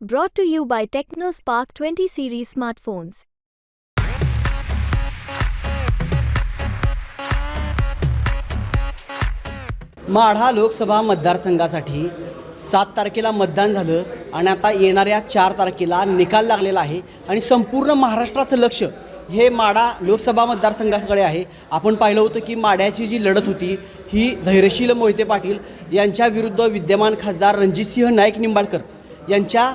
Brought to you by TechnoSpark 20 series smartphones. Madha Lok Sabha मतदारसंघासाठी सात तारखेला मतदान झालं आणि आता येणाऱ्या चार तारखेला निकाल लागलेला आहे आणि संपूर्ण महाराष्ट्राचं लक्ष हे माढा लोकसभा मतदारसंघाकडे आहे आपण पाहिलं होतं की माढ्याची जी लढत होती ही धैर्यशील मोहिते पाटील यांच्या विरुद्ध विद्यमान खासदार रणजितसिंह नाईक निंबाळकर यांच्या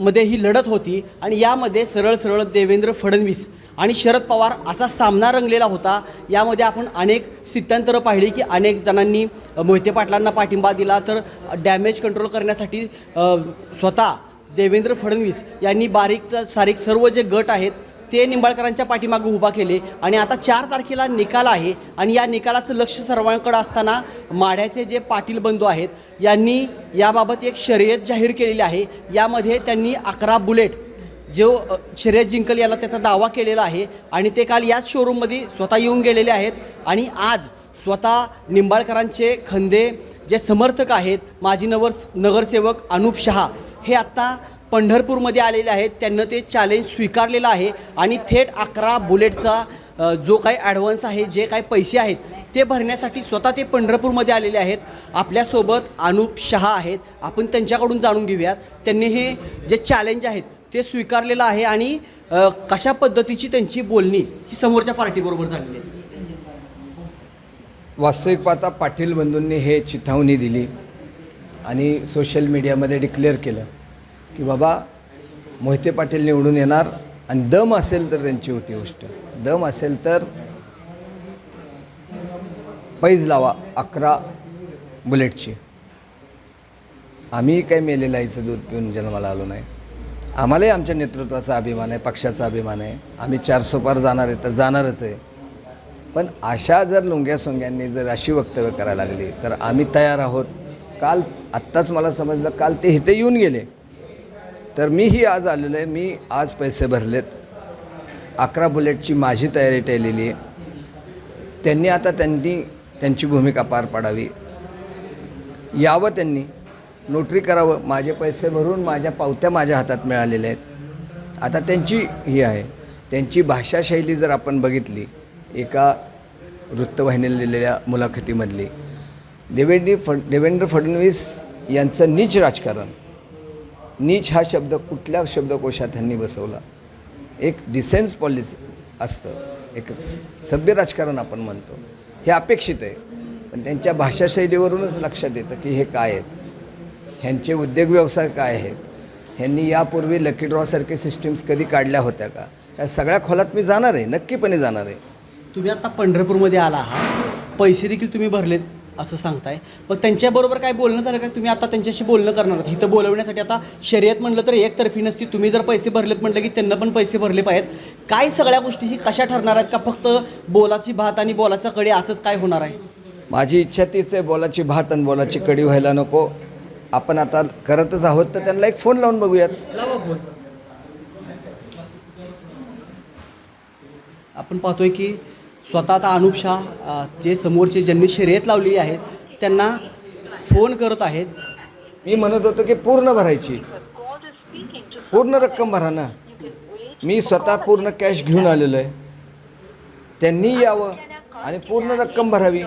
मध्ये ही लढत होती आणि यामध्ये सरळ सरळ देवेंद्र फडणवीस आणि शरद पवार असा सामना रंगलेला होता. यामध्ये आपण अनेक स्थित्यांतरं पाहिली की अनेक जणांनी मोहिते पाटलांना पाठिंबा दिला. तर डॅमेज कंट्रोल करण्यासाठी स्वतः देवेंद्र फडणवीस यांनी बारीक तर सारीक सर्व जे गट आहेत ते निंबाळकरांच्या पाठीमागे उभा केले. आणि आता चार तारखेला निकाल आहे. आणि या निकालाचं लक्ष सर्वांकडं असताना माढ्याचे जे पाटील बंधू आहेत यांनी याबाबत एक शर्यत जाहीर केलेली आहे. यामध्ये त्यांनी अकरा बुलेट जो शर्यत जिंकल याला त्याचा दावा केलेला आहे. आणि ते काल याच शोरूममध्ये स्वतः येऊन गेलेले आहेत. आणि आज स्वतः निंबाळकरांचे खंदे जे समर्थक आहेत माजी नवर नगरसेवक अनुप शहा हे आत्ता पंढरपूरमध्ये आलेले आहेत. त्यांनं ते चॅलेंज स्वीकारलेलं आहे. आणि थेट अकरा बुलेटचा जो काही ॲडव्हान्स आहे जे काही पैसे आहेत ते भरण्यासाठी स्वतः ते पंढरपूरमध्ये आलेले आहेत. आपल्यासोबत अनुप शहा आहेत. आपण त्यांच्याकडून जाणून घेऊयात. त्यांनी हे जे चॅलेंज आहेत ते स्वीकारलेलं आहे आणि कशा पद्धतीची त्यांची बोलणी ही समोरच्या पार्टीबरोबर झालेली आहे? वास्तविक पाहता पाटील बंधूंनी हे चिथावणी दिली आणि सोशल मीडियामध्ये डिक्लेअर केलं. की बाबा मोहिते पाटील निवडून येणार आणि दम असेल तर त्यांची होती गोष्ट. दम असेल तर पैज लावा अकरा बुलेटची. आम्ही काही मेलेला आईचं दूध पिऊन जन्माला आलो नाही. आम्हालाही आमच्या नेतृत्वाचा अभिमान आहे पक्षाचा अभिमान आहे. आम्ही चार सोपार जाणार आहे तर जाणारच आहे. पण अशा जर लुंग्या सोंग्यांनी जर अशी वक्तव्य करायला लागली तर आम्ही तयार आहोत. काल आत्ताच मला समजलं काल ते इथे येऊन गेले. तर मीही आज आलेलो आहे. मी आज पैसे भरलेत. अकरा बुलेटची माझी तयारी ठेवलेली आहे. त्यांनी आता त्यांनी त्यांची भूमिका पार पाडावी. यावं त्यांनी. नोटरी करावं. माझे पैसे भरून माझ्या पावत्या माझ्या हातात मिळालेल्या आहेत. आता त्यांची ही आहे. त्यांची भाषाशैली जर आपण बघितली एका वृत्तवाहिनीला दिलेल्या मुलाखतीमधली देवेंद्र फड देवेंद्र फडणवीस यांचं नीच राजकारण नीच हा शब्द कुठल्या शब्दकोशात त्यांनी बसवला? एक डिसेन्स पॉलिसी असतं. एक स- सभ्य राजकारण आपण म्हणतो. हे अपेक्षित आहे. पण त्यांच्या भाषाशैलीवरूनच लक्षात येतं की हे काय आहेत? ह्यांचे उद्योग व्यवसाय काय आहेत? ह्यांनी यापूर्वी लकी ड्रॉसारखे सिस्टीम्स कधी काढल्या होत्या का? या सगळ्या खोलात मी जाणार आहे. नक्कीपणे जाणार आहे. तुम्ही आता पंढरपूरमध्ये आला आहात. पैसे देखील तुम्ही भरलेत. असं सांगताय. पण त्यांच्याबरोबर काय बोलणं झालं का? तुम्ही आता त्यांच्याशी बोलणं करणार आहात. इथं बोलवण्यासाठी आता शर्यत म्हणलं तर एकतर्फी नसती. तुम्ही जर पैसे भरलेत म्हटलं की त्यांना पण पैसे भरले पाहिजेत. काय सगळ्या गोष्टी ही कशा ठरणार आहेत का? फक्त बोलाची भात आणि बोलाचा कडे असंच काय होणार आहे? माझी इच्छा तीच आहे बोलाची भात आणि बोलाची कडी व्हायला नको. आपण आता करतच आहोत तर त्यांना एक फोन लावून बघूयात. आपण पाहतोय की स्वतः आता अनुप शाह जे समोरचे ज्यांनी शर्यत लावलेली आहेत त्यांना फोन करत आहेत. मी म्हणत होतो की पूर्ण भरायची. पूर्ण रक्कम भरा ना. मी स्वतः पूर्ण कॅश घेऊन आलेलो आहे. त्यांनी यावं आणि पूर्ण रक्कम भरावी.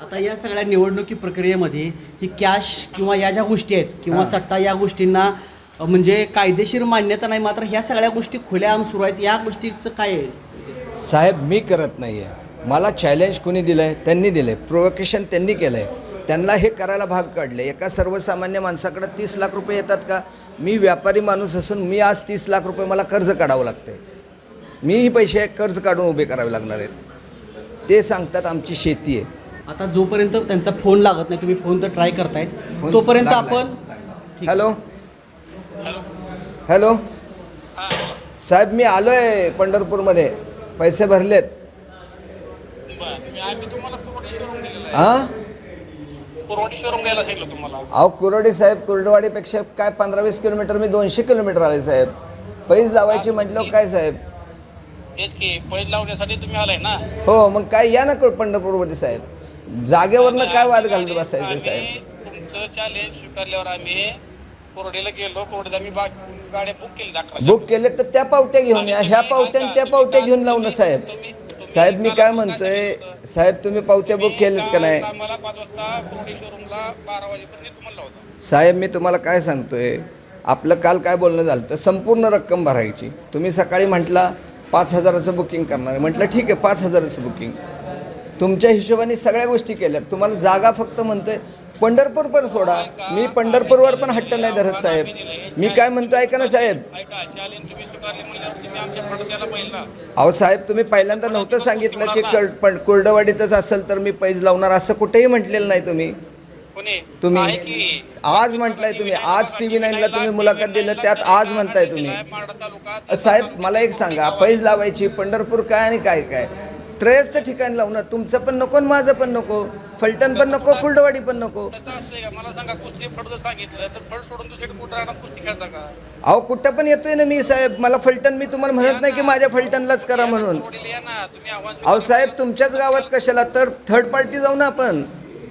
आता या सगळ्या निवडणुकी प्रक्रियेमध्ये ही कॅश किंवा या ज्या गोष्टी आहेत किंवा सट्टा या गोष्टींना म्हणजे कायदेशीर मान्यता नाही मात्र ह्या सगळ्या गोष्टी खुल्याआम सुरू आहेत. या गोष्टीचं काय आहे? साहेब मी करत नाही आहे मला चॅलेंज कोणी दिलं आहे त्यांनी दिलं आहे प्रोवोकेशन त्यांनी केलं आहे त्यांना हे करायला भाग काढले. एका सर्वसामान्य माणसाकडे तीस लाख रुपये येतात का? मी व्यापारी माणूस असून मी आज तीस लाख रुपये मला कर्ज काढावं लागतं आहे मीही पैसे कर्ज काढून उभे करावे लागणार आहेत. ते सांगतात आमची शेती आहे. आता जोपर्यंत त्यांचा फोन लागत नाही तुम्ही फोन तर ट्राय करतायच तोपर्यंत आपण. हॅलो? हॅलो? साहेब मी आलो आहे पंढरपूरमध्ये. पैसे भरलेत. हां अहो कुरवाडी साहेब कुर्डवाडीपेक्षा काय पंधरा वीस किलोमीटर मी दोनशे किलोमीटर आले साहेब. पैज लावायची म्हटलं काय साहेब? तेच की पैसे लावण्यासाठी तुम्ही आलाय ना. हो मग काय या ना पंढरपूरमध्ये साहेब. जागेवरनं काय वाद घालत बसायचं साहेब? तुमचं चॅलेंज स्वीकारल्यावर आम्ही कोरडीला गेलो कोरडीला आम्ही बा- गाड्या बुक केली अकरा बुक केले तर त्या पावत्या घेऊन या. ह्या पावत्या आणि त्या पावत्या घेऊन लावू ना साहेब. साहेब मी काय म्हणतोय साहेब तुम्ही पावत्या बुक केलेत का नाही? आम्हाला पाच वाजता कोरडी शोरूमला बारा वाजेपर्यंत तुम्हाला लावतो. साहेब मी तुम्हाला काय सांगतोय? आपलं काल काय बोलणं झालं तर संपूर्ण रक्कम भरायची. तुम्ही सकाळी म्हटला पाच हजाराचं बुकिंग करणार आहे. म्हटलं ठीक आहे पाच हजाराचं बुकिंग तुमच्या हिशोबाने सगळ्या गोष्टी केल्यात. तुम्हाला जागा फक्त म्हणतोय पंढरपूर पण सोडा. मी पंढरपूरवर पण हट्ट नाही धरत साहेब. मी काय म्हणतो ऐका ना साहेब. अहो साहेब तुम्ही पहिल्यांदा नव्हतं सांगितलं की पण कोरडवाडीतच असेल तर मी पैज लावणार असं कुठेही म्हटलेलं नाही तुम्ही. तुम्ही- आज म्हटलंय तुम्ही. आज टी व्ही नाईनला तुम्ही मुलाखत दिलं त्यात आज म्हणताय तुम्ही. साहेब मला एक सांगा पैज लावायची पंढरपूर काय आणि काय काय? त्रयस्थ ठिकाणी लावणार तुमचं पण नको आणि माझं पण नको. फलटण पण नको कुर्डवाडी पण नको. तसं असतंय का? मला सांगा कुस्ती फड जर सांगितलं तर फड सोडून दुसरीकडे कुठं राहणार? कुस्ती खेळता का? अहो कुठं पण येतोय ना मी साहेब. मला फलटण मी तुम्हाला म्हणत नाही की माझ्या फलटणलाच करा म्हणून. अहो साहेब तुमच्याच गावात कशाला? तर थर्ड पार्टी जाऊ ना आपण.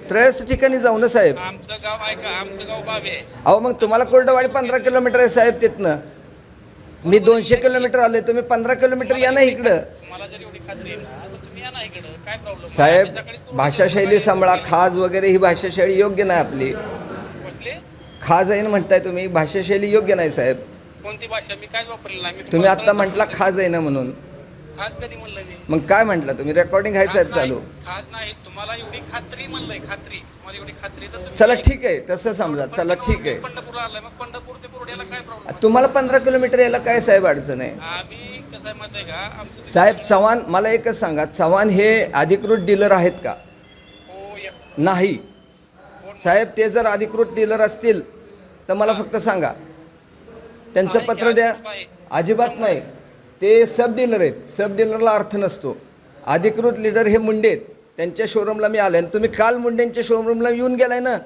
त्रयस्थ ठिकाणी जाऊ ना साहेब. आमचं गाव ऐका आमचं गाव बावे आहे. अहो मग तुम्हाला कोरडवाडी पंधरा किलोमीटर आहे साहेब तिथनं. मी दोनशे किलोमीटर आले तुम्ही पंधरा किलोमीटर या ना इकडं. मला जर एवढी खात्री साहेब भाषाशैली सांभाळा. खाज वगैरे ही भाषाशैली योग्य नाही आपली. खाज आहे ना म्हणताय तुम्ही. भाषाशैली योग्य नाही साहेब. कोणती भाषा? मी काय वापरली नाही? तुम्ही आत्ता म्हटला खाज आहे ना म्हणून. खास कधी म्हणलं मी? मग काय म्हटलं तुम्ही? रेकॉर्डिंग आहे साहेब चालू. खास नाही. तुम्हाला एवढी खात्री म्हणलंय खात्री. तुम्हाला एवढी खात्री तर तुम्ही चला ठीक आहे. तसं समजा. चला ठीक आहे. पंढरपूरला आलाय. मग पंढरपूर ते पुरड्याला काय प्रॉब्लेम तुम्हाला पंधरा किलोमीटर यायला काय साहेब अडचण आहे? आम्ही साहेब चव्हाण मला एकच सांगा चव्हाण हे अधिकृत डीलर आहेत का? नाही. साहेब ते जर अधिकृत डीलर असतील तर मला फक्त सांगा. त्यांचं पत्र द्या. अजिबात नाही. ते सब डीलर आहेत. सब डीलरला अर्थ नसतो. अधिकृत लीडर हे मुंडे आहेत. त्यांच्या शोरूमला मी आले आणि तुम्ही काल मुंडेंच्या शोरूमला येऊन गेलाय ना?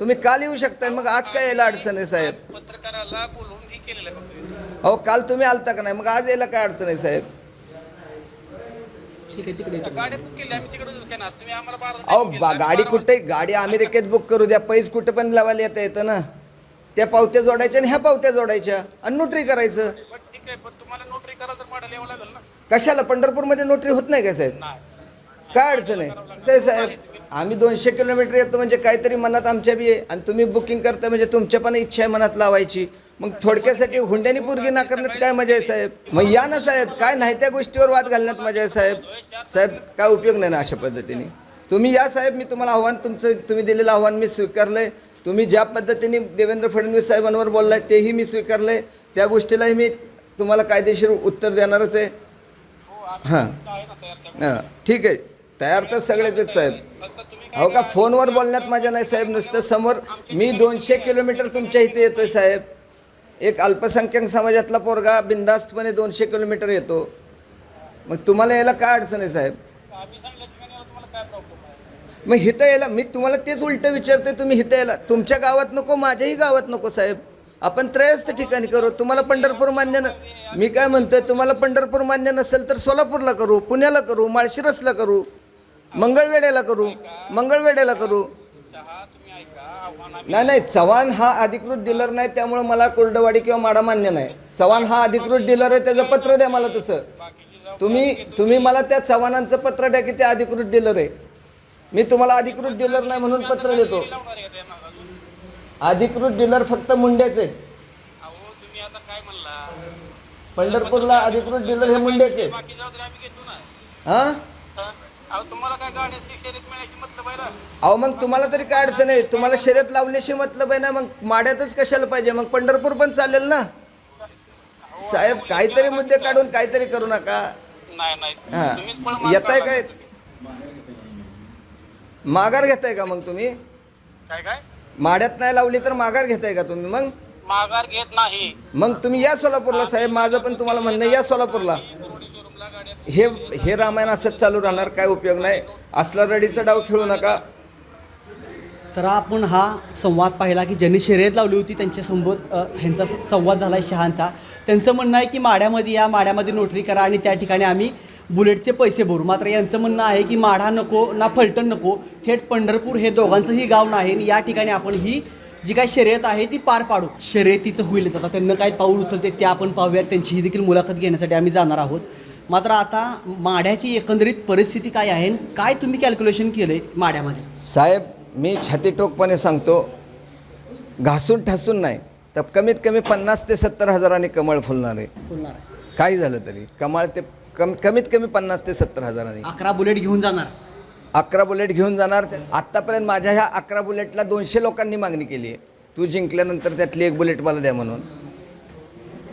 तुम्ही काल येऊ शकताय. मग आज काय यायला अडचण आहे साहेब? पत्रकाराला बोलवून हे अहो काल तुम्ही आलता का नाही? मग आज यायला काय अडचण आहे साहेब? ठीक आहे तिकडे गाड्या बुक केली आम्ही तिकडे येणार तुम्ही आम्हाला बारा अहो बा गाडी कुठे? गाडी अमेरिकेत बुक करू द्या. पैस कुठे पण लावायला येता येतं ना. त्या पावत्या जोडायच्या आणि ह्या पावत्या जोडायच्या आणि नोटरी करायचं. पण ठीक आहे पण तुम्हाला नोटरी करा तर मॉडेल यावं लागेल ना? कशाला? पंढरपूरमध्ये नोटरी होत नाही का साहेब? नाही. काय अडचण आहे? साहेब साहेब आम्ही दोनशे किलोमीटर येतो म्हणजे काहीतरी मनात आमच्या बी आहे. आणि तुम्ही बुकिंग करता म्हणजे तुमच्या पण इच्छा आहे मनात लावायची. मग थोडक्यासाठी हुंड्यानी पोरगी नाकारण्यात काय मजा आहे साहेब? मग या ना साहेब काय नाही त्या गोष्टीवर वाद घालण्यात मजा आहे साहेब? साहेब काय उपयोग नाही ना अशा पद्धतीने? तुम्ही या साहेब मी तुम्हाला आव्हान तुमचं तुम्ही दिलेलं आव्हान मी स्वीकारलंय. तुम्ही ज्या पद्धतीने देवेंद्र फडणवीस साहेबांवर बोललाय तेही मी स्वीकारलंय. त्या गोष्टीलाही मी तुम्हाला कायदेशीर उत्तर देणारच आहे. हां. हां. ठीक आहे. तयार तर सगळेच आहेत साहेब. अहो का? फोनवर बोलण्यात माझ्या नाही साहेब. नुसतं समोर मी दोनशे किलोमीटर तुमच्या इथे येतोय साहेब. एक अल्पसंख्याक समाजातला पोरगा बिंदास्तपणे दोनशे किलोमीटर येतो. मग तुम्हाला यायला काय अडचण आहे साहेब? मग हिथं यायला मी तुम्हाला तेच उलटं विचारतोय तुम्ही हिथं यायला. तुमच्या गावात नको माझ्याही गावात नको साहेब. आपण त्रयस्थ ठिकाणी करू. तुम्हाला पंढरपूर मान्य न मी काय म्हणतोय तुम्हाला पंढरपूर मान्य नसेल तर सोलापूरला करू पुण्याला करू माळशिरसला करू मंगळवेड्याला करू मंगळवेड्याला करू चहा तुम्ही ऐका आव्हान आम्ही नाही नाही चव्हाण हा अधिकृत डीलर नाही त्यामुळे मला कोरडवाडी किंवा माडा मान्य नाही. चव्हाण हा अधिकृत डीलर आहे त्याचं पत्र द्या मला तसं. तुम्ही तुम्ही मला त्या चव्हाणांचं पत्र द्या की ते अधिकृत डीलर आहे. मी तुम्हाला अधिकृत डीलर नाही म्हणून पत्र देतो. आहे अधिकृत डीलर फक्त आहेत काय म्हणला पंढरपूरला अधिकृत डीलर हे आहेत ना. हां? अहो तुम्हाला काय गाड्याची शर्यत मिळायची मतलब आहे ना अहो मग तुम्हाला तरी काय अडचण आहे? तुम्हाला शर्यत लावल्याशी मतलब आहे ना मग माड्यातच कशाला पाहिजे? मग पंढरपूर पण चालेल ना? साहेब काहीतरी मुद्दे काढून काहीतरी करू नका. नाही नाही. हां. तुम्हीच पण माग येताय काय? माघार घेताय का मग तुम्ही? काय काय? माड्यात नाही लावली तर माघार घेताय का तुम्ही मग? माघार घेत नाही. मग तुम्ही या सोलापूरला साहेब. माझं पण तुम्हाला म्हणणं आहे, या सोलापूरला. हे हे रामायण असंच चालू राहणार काय उपयोग नाही. असला रडीचा डाव खेळू नका. तर आपण हा संवाद पाहिला की ज्यांनी शर्यत लावली होती त्यांच्यासोबत ह्यांचा संवाद झाला आहे शहांचा. त्यांचं म्हणणं आहे की माड्यामध्ये या माड्यामध्ये नोटरी करा आणि त्या ठिकाणी आम्ही बुलेटचे पैसे भरू. मात्र यांचं म्हणणं आहे की माढा नको ना फलटण नको थेट पंढरपूर हे दोघांचंही गाव नाही आणि या ठिकाणी आपण ही जी काही शर्यत आहे ती पार पाडू. शर्यतीचं होईलच आता त्यांना काय पाऊल उचलते ते आपण पाहूयात. त्यांचीही देखील मुलाखत घेण्यासाठी आम्ही जाणार आहोत. मात्र आता माढ्याची एकंदरीत परिस्थिती काय आहे काय तुम्ही कॅल्क्युलेशन केलं आहे माढ्यामध्ये साहेब मी छातीटोकपणे सांगतो घासून ठासून नाही तर कमीत कमी पन्नास ते सत्तर हजारांनी कमळ फुलणार आहे. बोलणार आहे. काही झालं तरी कमाळ ते कम कमीत कमी पन्नास ते सत्तर हजारांनी. अकरा बुलेट घेऊन जाणार. अकरा बुलेट घेऊन जाणार आत्तापर्यंत माझ्या ह्या अकरा बुलेटला दोनशे लोकांनी मागणी केली आहे. तू जिंकल्यानंतर त्यातली एक बुलेट मला द्या म्हणून.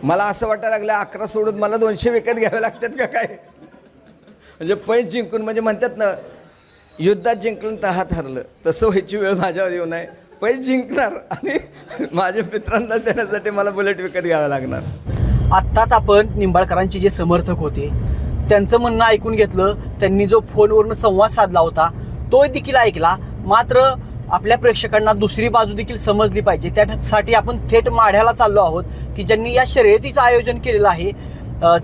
मला असं वाटायला लागलं अकरा सोडून मला दोनशे विकत घ्यावे लागतात का काय? म्हणजे पैज जिंकून म्हणजे म्हणतात ना युद्धात जिंकलं तर हात हरलं. तसं व्हायची वेळ माझ्यावर येऊ नये. पैस जिंकणार आणि माझ्या मित्रांना देण्यासाठी मला बुलेट विकत घ्यावं लागणार. आत्ताच आपण निंबाळकरांचे जे समर्थक होते त्यांचं म्हणणं ऐकून घेतलं. त्यांनी जो फोनवरून संवाद साधला होता तो देखील ऐकला. मात्र आपल्या प्रेक्षकांना दुसरी बाजू देखील समजली पाहिजे. त्यासाठी आपण थेट माढ्याला चाललो आहोत की ज्यांनी या शर्यतीचं आयोजन केलेलं आहे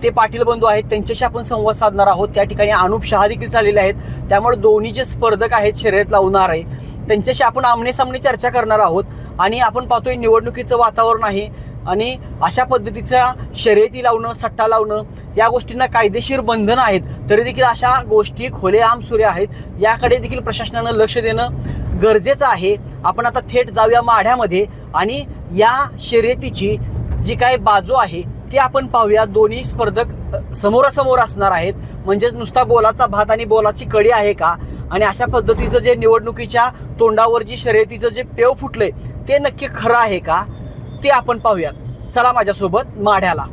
ते पाटील बंधू आहेत. त्यांच्याशी आपण संवाद साधणार आहोत. त्या ठिकाणी अनुप शहा देखील चाललेले आहेत. त्यामुळे दोन्ही जे स्पर्धक आहेत शर्यत लावणार आहे त्यांच्याशी आपण आमनेसामने चर्चा करणार आहोत. आणि आपण पाहतोय निवडणुकीचं वातावरण आहे. आणि अशा पद्धतीच्या शर्यती लावणं सट्टा लावणं या गोष्टींना कायदेशीर बंधनं आहेत तरी देखील अशा गोष्टी खोलेआम सुरे आहेत. याकडे देखील प्रशासनानं लक्ष देणं गरजेचं आहे. आपण आता थेट जाऊया माढ्यामध्ये आणि या शर्यतीची जी काय बाजू आहे ती आपण पाहूया. दोन्ही स्पर्धक समोरासमोर असणार आहेत. म्हणजेच नुसता बोलाचा भात आणि बोलाची कडी आहे का? आणि अशा पद्धतीचं जे निवडणुकीच्या तोंडावर जी शर्यतीचं जे पेव फुटलंय ते नक्की खरं आहे का? ते आपण पाहूयात. चला माझ्यासोबत माढ्याला.